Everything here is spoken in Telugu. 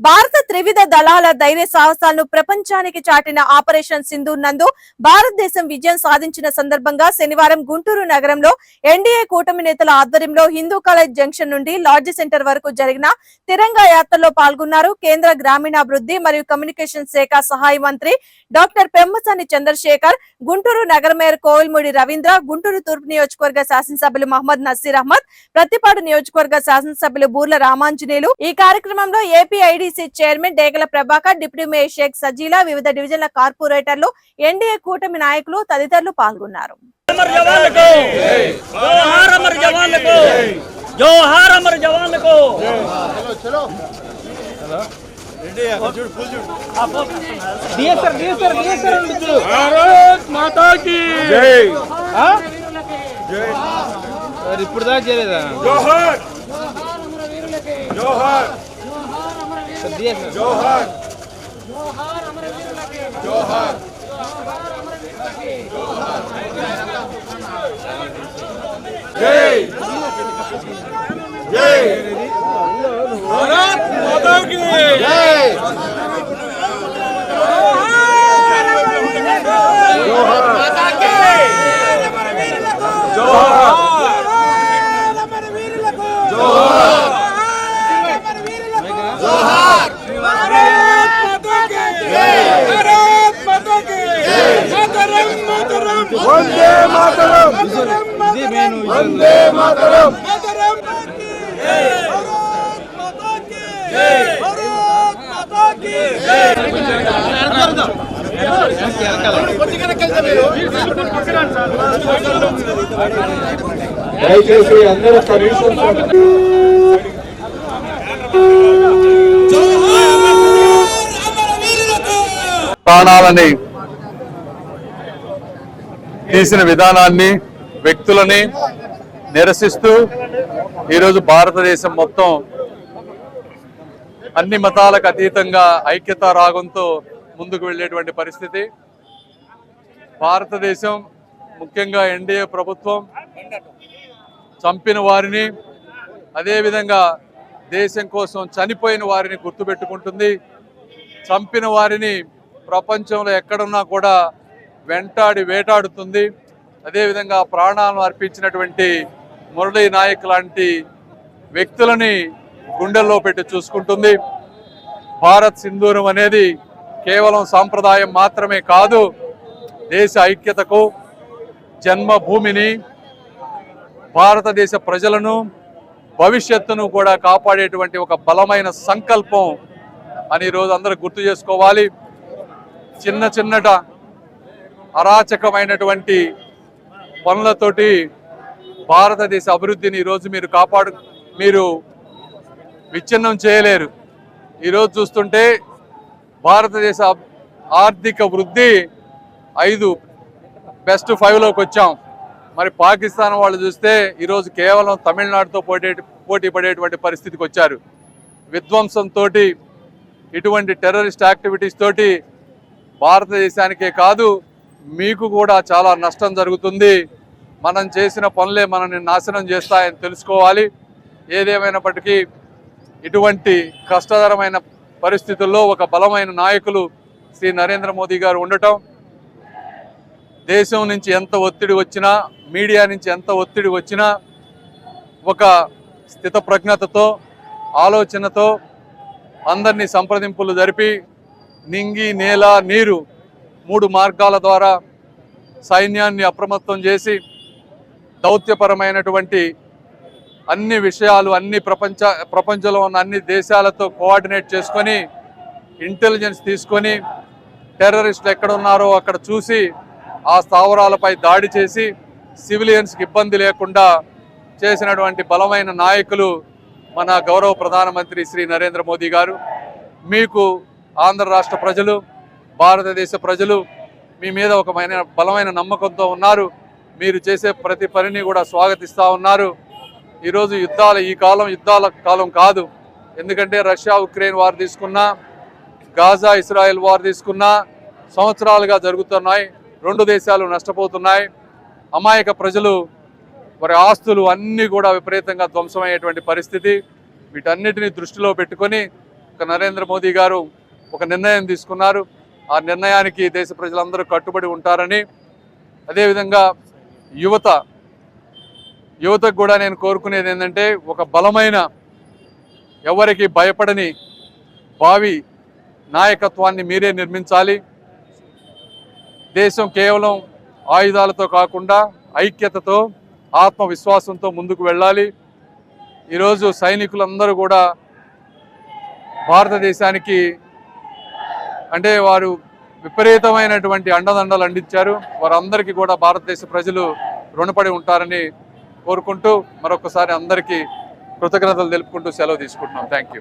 భారత త్రివిధ దళాల ధైర్య సాహసాలను ప్రపంచానికి చాటిన ఆపరేషన్ సింధు నందు భారతదేశం విజయం సాధించిన సందర్భంగా శనివారం గుంటూరు నగరంలో ఎన్డీఏ కూటమి నేతల ఆధ్వర్యంలో హిందూ కాలేజ్ జంక్షన్ నుండి లాడ్జ్ సెంటర్ వరకు జరిగిన తిరంగా యాత్రలో పాల్గొన్నారు కేంద్ర గ్రామీణాభివృద్ధి మరియు కమ్యూనికేషన్ శాఖ సహాయ మంత్రి డాక్టర్ పెమ్మసాని చంద్రశేఖర్ గుంటూరు నగర మేయర్ కోవిల్ముడి రవీంద్ర గుంటూరు తూర్పు నియోజకవర్గ శాసనసభ్యులు మహమ్మద్ నసీర్ అహ్మద్ ప్రతిపాడు నియోజకవర్గ శాసనసభ్యులు బూర్ల రామాంజనేయులు. ఈ కార్యక్రమంలో APIDC chairman chairman Degala Prabhakar deputy mayor Sheikh Sajila వివిధ డివిజన్ల కార్పొరేటర్లు ఎన్డీఏ కూటమి నాయకులు తదితరులు పాల్గొన్నారు. జోహార్ అమర్ జవాన్లకు! భారత్ ఇప్పుడు దాకా చేయలేదా? జోహార్! జోహార్! जोहर। जोहर अमरवीर लगे जोहर। जोहर लगे जोहर जय। जय। भारत माता की। వందే మాతరం. దయచేసి అందరూ నిమిషం ప్రాణాలని తీసిన విధానాన్ని వ్యక్తులని నిరసిస్తూ ఈరోజు భారతదేశం మొత్తం అన్ని మతాలకు అతీతంగా ఐక్యత రాగంతో ముందుకు వెళ్ళేటువంటి పరిస్థితి. భారతదేశం ముఖ్యంగా ఎన్డీఏ ప్రభుత్వం చంపిన వారిని అదేవిధంగా దేశం కోసం చనిపోయిన వారిని గుర్తుపెట్టుకుంటుంది. చంపిన వారిని ప్రపంచంలో ఎక్కడున్నా కూడా వెంటాడి వేటాడుతుంది. అదేవిధంగా ప్రాణాలను అర్పించినటువంటి మురళీ నాయక్ లాంటి వ్యక్తులని గుండెల్లో పెట్టి చూసుకుంటుంది. భారత్ సింధూరం అనేది కేవలం సాంప్రదాయం మాత్రమే కాదు దేశ ఐక్యతకు జన్మభూమిని భారతదేశ ప్రజలను భవిష్యత్తును కూడా కాపాడేటువంటి ఒక బలమైన సంకల్పం అని ఈరోజు అందరూ గుర్తు చేసుకోవాలి. చిన్న చిన్నట అరాచకమైనటువంటి పనులతోటి భారతదేశ అభివృద్ధిని ఈరోజు మీరు కాపాడు మీరు విచ్ఛిన్నం చేయలేరు. ఈరోజు చూస్తుంటే భారతదేశ ఆర్థిక వృద్ధి ఐదు బెస్ట్ ఫైవ్లోకి వచ్చాం. మరి పాకిస్తాన్ వాళ్ళు చూస్తే ఈరోజు కేవలం తమిళనాడుతో పోటీ పోటీ పడేటువంటి పరిస్థితికి వచ్చారు. విధ్వంసంతో ఇటువంటి టెర్రరిస్ట్ యాక్టివిటీస్ తోటి భారతదేశానికే కాదు మీకు కూడా చాలా నష్టం జరుగుతుంది. మనం చేసిన పనులే మనల్ని నాశనం చేస్తాయని తెలుసుకోవాలి. ఏదేమైనప్పటికీ ఇటువంటి కష్టతరమైన పరిస్థితుల్లో ఒక బలమైన నాయకులు శ్రీ నరేంద్ర మోదీ గారు ఉండటం దేశం నుంచి ఎంత ఒత్తిడి వచ్చినా మీడియా నుంచి ఎంత ఒత్తిడి వచ్చినా ఒక స్థితప్రజ్ఞతతో ఆలోచనతో అందరినీ సంప్రదింపులు జరిపి నింగి నేల నీరు మూడు మార్గాల ద్వారా సైన్యాన్ని అప్రమత్తం చేసి దౌత్యపరమైనటువంటి అన్ని విషయాలు అన్ని ప్రపంచ ప్రపంచంలో ఉన్న అన్ని దేశాలతో కోఆర్డినేట్ చేసుకొని ఇంటెలిజెన్స్ తీసుకొని టెర్రరిస్టులు ఎక్కడ ఉన్నారో అక్కడ చూసి ఆ స్థావరాలపై దాడి చేసి సివిలియన్స్కి ఇబ్బంది లేకుండా చేసినటువంటి బలమైన నాయకులు మన గౌరవ ప్రధానమంత్రి శ్రీ నరేంద్ర మోదీ గారు. మీకు ఆంధ్ర రాష్ట్ర ప్రజలు భారతదేశ ప్రజలు మీ మీద ఒక బలమైన నమ్మకంతో ఉన్నారు. మీరు చేసే ప్రతి పనిని కూడా స్వాగతిస్తూ ఉన్నారు. ఈరోజు యుద్ధాల ఈ కాలం యుద్ధాల కాలం కాదు. ఎందుకంటే రష్యా ఉక్రెయిన్ వారు తీసుకున్నా గాజా ఇస్రాయెల్ వారు తీసుకున్నా సంవత్సరాలుగా జరుగుతున్నాయి. రెండు దేశాలు నష్టపోతున్నాయి. అమాయక ప్రజలు వారి ఆస్తులు అన్నీ కూడా విపరీతంగా ధ్వంసమయ్యేటువంటి పరిస్థితి. వీటన్నిటిని దృష్టిలో పెట్టుకొని ఒక నరేంద్ర మోదీ గారు ఒక నిర్ణయం తీసుకున్నారు. ఆ నిర్ణయానికి దేశ ప్రజలందరూ కట్టుబడి ఉంటారని అదేవిధంగా యువత యువతకు కూడా నేను కోరుకునేది ఏంటంటే ఒక బలమైన ఎవరికి భయపడని భావి నాయకత్వాన్ని మీరే నిర్మించాలి. దేశం కేవలం ఆయుధాలతో కాకుండా ఐక్యతతో ఆత్మవిశ్వాసంతో ముందుకు వెళ్ళాలి. ఈరోజు సైనికులందరూ కూడా భారతదేశానికి అంటే వారు విపరీతమైనటువంటి అండదండలు అందించారు. వారందరికీ కూడా భారతదేశ ప్రజలు రుణపడి ఉంటారని కోరుకుంటూ మరొకసారి అందరికీ కృతజ్ఞతలు తెలుపుకుంటూ సెలవు తీసుకుంటున్నాం. Thank you